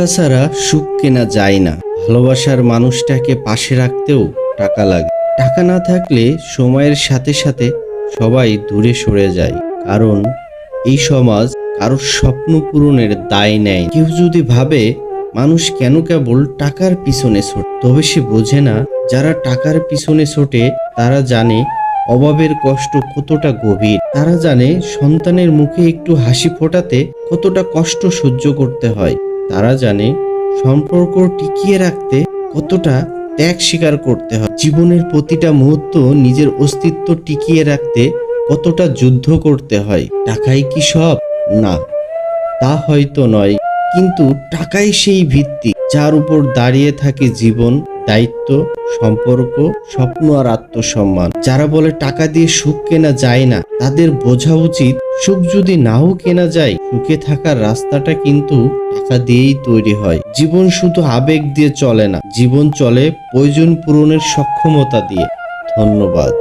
টাকা ছাড়া সুখ কেনা যায় না। ভালোবাসার মানুষটাকে পাশে রাখতেও টাকা লাগে। টাকা না থাকলে সময়ের সাথে সাথে সবাই দূরে সরে যায়। কারণ এই সমাজ কারোর স্বপ্ন পূরণের দায় নেয়। কেউ যদি ভাবে মানুষ কেন কেবল টাকার পিছনে ছোটে, তবে সে বোঝে না যারা টাকার পিছনে ছোটে, তারা জানে অভাবের কষ্ট কতটা গভীর। তারা জানে সন্তানের মুখে একটু হাসি ফোটাতে কতটা কষ্ট সহ্য করতে হয়। তারা জানে সম্পর্ক টিকিয়ে রাখতে কতটা ত্যাগ স্বীকার করতে হয়। জীবনের প্রতিটা মুহূর্ত নিজের অস্তিত্ব টিকিয়ে রাখতে কতটা যুদ্ধ করতে হয়, টাকাই কি সব? না, তা হয়তো নয়। কিন্তু টাকাই সেই ভিত্তি যার উপর দাঁড়িয়ে থাকে জীবন দায়িত্ব, সম্পর্ক, স্বপ্ন আর আত্মসম্মান। যারা বলে টাকা দিয়ে সুখ কেনা যায় না, তাদের বোঝা উচিত সুখ যদি নাও কেনা যায়, সুখে থাকার রাস্তাটা কিন্তু টাকা দিয়েই তৈরি হয়। জীবন শুধু আবেগ দিয়ে চলে না, জীবন চলে প্রয়োজন পূরণের সক্ষমতা দিয়ে। ধন্যবাদ।